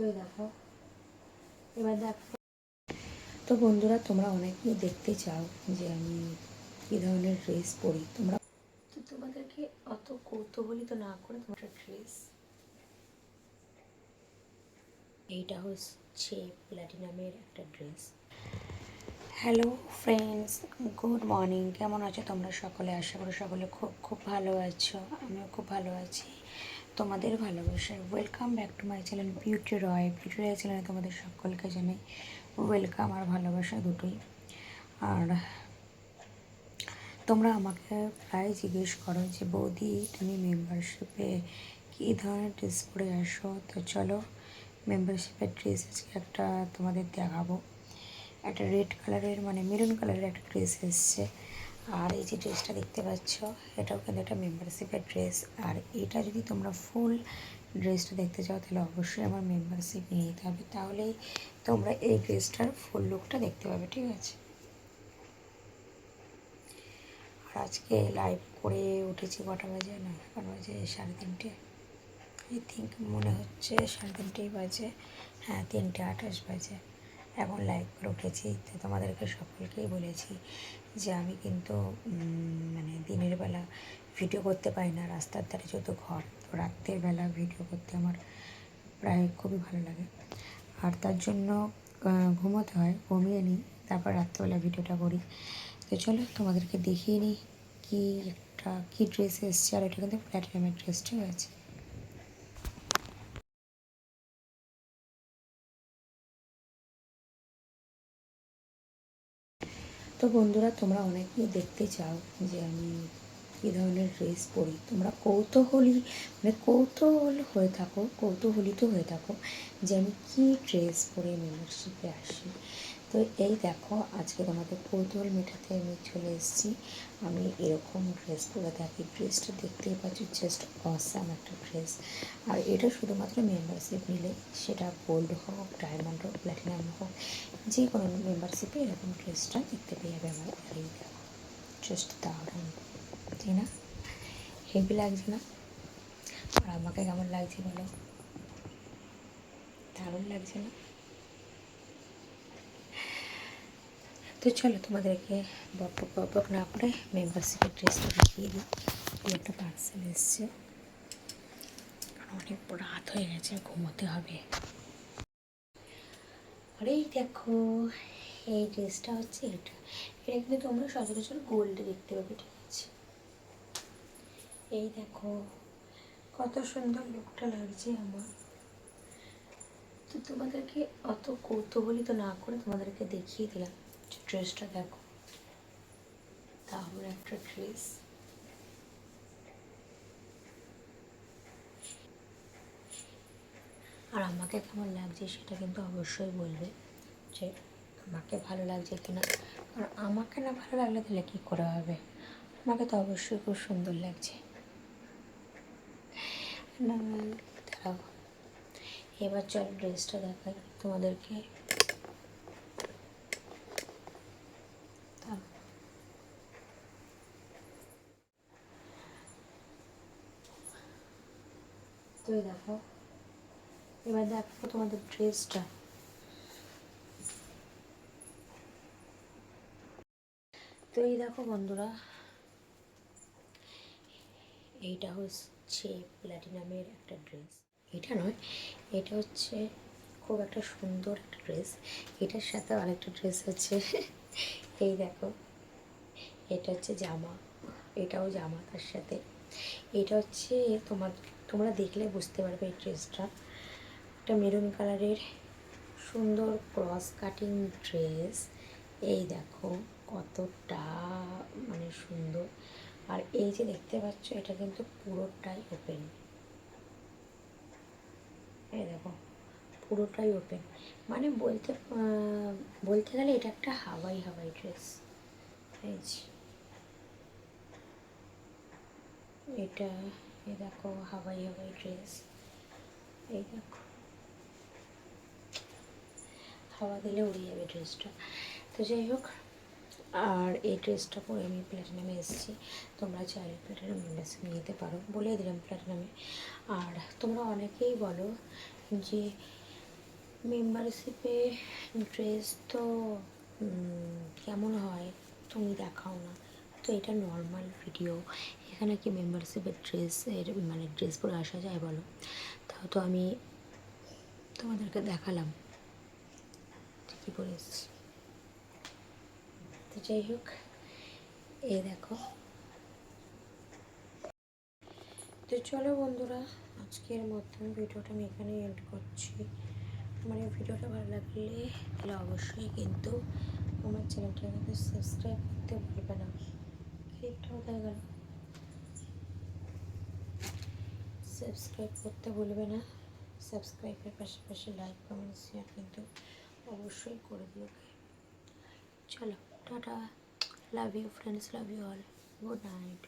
তো দেখো। এবার দেখো। তো বন্ধুরা তোমরা অনেকেই দেখতে চাও যে আমি কী ধরনের ড্রেস পরি। তোমরা তো তোমাদেরকে অত কৌতূহলিত না করে তোমার ড্রেস এইটা হচ্ছে প্ল্যাটিনামের একটা dress hello friends good morning কেমন আছো তোমরা সকলে? আশা করি সকলে খুব খুব ভালো আছো। আমিও খুব ভালো আছি। তোমাদের ভালোবাসায় welcome back to my channel beauty Roy beauty Roy চ্যানেলে তোমাদের সকলকে জানাই ওয়েলকাম আর ভালোবাসা দুটোই। আর তোমরা আমাকে প্রায় জিজ্ঞেস করো যে, বৌদি, তুমি মেম্বারশিপে কী ধরনের ড্রেস পরে আসো? তো চলো মেম্বারশিপের ড্রেস আজকে একটা তোমাদের দেখাবো। একটা রেড কালারের মানে মেরুন কালারের একটা ড্রেস এসছে। আর এই যে ড্রেসটা দেখতে পাচ্ছ, এটাও কিন্তু একটা মেম্বারশিপের ড্রেস আর এটা যদি তোমরা ফুল ড্রেসটা দেখতে চাও, তাহলে অবশ্যই আমার মেম্বারশিপ নিয়ে নিতে হবে। তাহলেই তোমরা এই ড্রেসটার ফুল লুকটা দেখতে পাবে, ঠিক আছে? আর আজকে লাইভ করে উঠেছি কটা বাজে? না এখন বাজে, সাড়ে তিনটে। আই থিঙ্ক মনে হচ্ছে সাড়ে তিনটেই বাজে। হ্যাঁ তিনটে আঠাশ বাজে। এখন লাইভ উঠেছি তো তোমাদেরকে সকলকেই বলেছি যে আমি কিন্তু মানে দিনের বেলা ভিডিও করতে পারি না। রাস্তার ধারে যেহেতু ঘর, তো রাত্রের বেলা ভিডিও করতে আমার প্রায় খুবই ভালো লাগে। আর তার জন্য ঘুমোতে হয়, ঘুমিয়ে নিই, তারপর রাত্রেবেলা ভিডিওটা করি। তো চলো তোমাদেরকে দেখিয়ে নিই কী একটা, কী ড্রেস এসছে, আর এটা কিন্তু প্ল্যাটিনামের ড্রেস ঠিক আছে? তো বন্ধুরা, তোমরা অনেকেই দেখতে চাও যে আমি কী ধরনের ড্রেস পরি। তোমরা কৌতূহলী মানে কৌতূহল হয়ে থাকো, কৌতূহলিত হয়ে থাকো যে আমি কী ড্রেস পরে মেম্বারশিপে আসি। তো এই দেখো, আজকে তোমাদের কৌতূহল মেটাতে আমি চলে এসেছি। আমি এরকম ড্রেস পরে থাকি। ড্রেসটা দেখতেই পাচ্ছি জাস্ট অসাম একটা ড্রেস আর এটা শুধুমাত্র মেম্বারশিপ নিলে, সেটা গোল্ড হোক ডায়মন্ড হোক প্ল্যাটিনাম হোক যে কোনো মেম্বারশিপে এরকম ড্রেসটা দেখতে পেয়ে যাবে আমার এই জাস্ট দারুণ তাই না? হেভি লাগছে না? আর আমাকে কেমন লাগছে বলো? দারুণ লাগছে না? তো চলো তোমাদেরকে বক বক না করে মেম্বারশিপের ড্রেসটা দেখিয়ে দিই। একটা পার্সেল এসছে। অনেক রাত হয়ে গেছে, ঘুমোতে হবে। এই দেখো, এই ড্রেসটা হচ্ছে এটা। এটা কিন্তু তোমরা সচরাচর গোল্ডে দেখতে পাবে, ঠিক আছে? এই দেখো, কত সুন্দর লুকটা লাগছে আমার। তো তোমাদেরকে অত কৌতূহলিত না করে তোমাদেরকে দেখিয়ে দিলাম ড্রেসটা দেখো। তাহলে একটা ড্রেস আর আমাকে কেমন লাগছে সেটা কিন্তু অবশ্যই বলবে যে আমাকে ভালো লাগছে কিনা। আর আমাকে না ভালো লাগলে তাহলে কী করে হবে? আমাকে তো অবশ্যই খুব সুন্দর লাগছে। দাঁড়াও। এবার চল ড্রেসটা দেখাই তোমাদেরকে। দাঁড়াও। তো এই দেখো এবার দেখো তোমাদের ড্রেসটা তো এই দেখো বন্ধুরা, এইটা হচ্ছে প্ল্যাটিনামের একটা ড্রেস এটা নয়, এটা হচ্ছে খুব একটা সুন্দর একটা ড্রেস এটার সাথে আরেকটা ড্রেস আছে। এই দেখো, এটা হচ্ছে জামা, এটাও জামা তার সাথে। এটা হচ্ছে তোমার, তোমরা দেখলে বুঝতে পারবে এই ড্রেসটা একটা মেরুন কালারের সুন্দর ক্রস কাটিং ড্রেস। এই দেখো কতটা মানে সুন্দর। আর এই যে দেখতে পাচ্ছ, এটা কিন্তু পুরোটাই ওপেন এই দেখো, পুরোটাই ওপেন মানে বলতে বলতে গেলে এটা একটা হাওয়াই হাওয়াই ড্রেস এই যে। এটা, এই দেখো হাওয়াই হাওয়াই ড্রেস এই দেখো। হাওয়া দিলে উড়ে যাবে ড্রেসটা তো যাই হোক, আর এই ড্রেসটা পরে আমি প্ল্যাটিনামে এসেছি। তোমরা চাইলে প্ল্যাটিনাম মেম্বারশিপ নিতে পারো বলে দিলাম প্ল্যাটিনামে আর তোমরা অনেকেই বলো যে মেম্বারশিপে ড্রেস তো কেমন হয়? তুমি দেখাও না। তো এটা নর্মাল ভিডিও এখানে কি মেম্বারশিপের ড্রেসের মানে ড্রেস পরে আসা যায় বলো? তাও তো আমি তোমাদেরকে দেখালাম। ঠিকই পরে এসেছি তো যাই হোক, এই দেখো। তো চলো বন্ধুরা, আজকের মতন ভিডিওটা আমি এখানে এন্ড করছি। আমার এই ভিডিওটা ভালো লাগলে তাহলে অবশ্যই কিন্তু আমার চ্যানেলটা কিন্তু সাবস্ক্রাইব করতে ভুলবে না। ক্লিপটা কোথায় গেল? সাবস্ক্রাইব করতে ভুলবে না। সাবস্ক্রাইবের পাশাপাশি লাইক কমেন্ট শেয়ার কিন্তু অবশ্যই করে দিও চলো tata love you friends love you all good night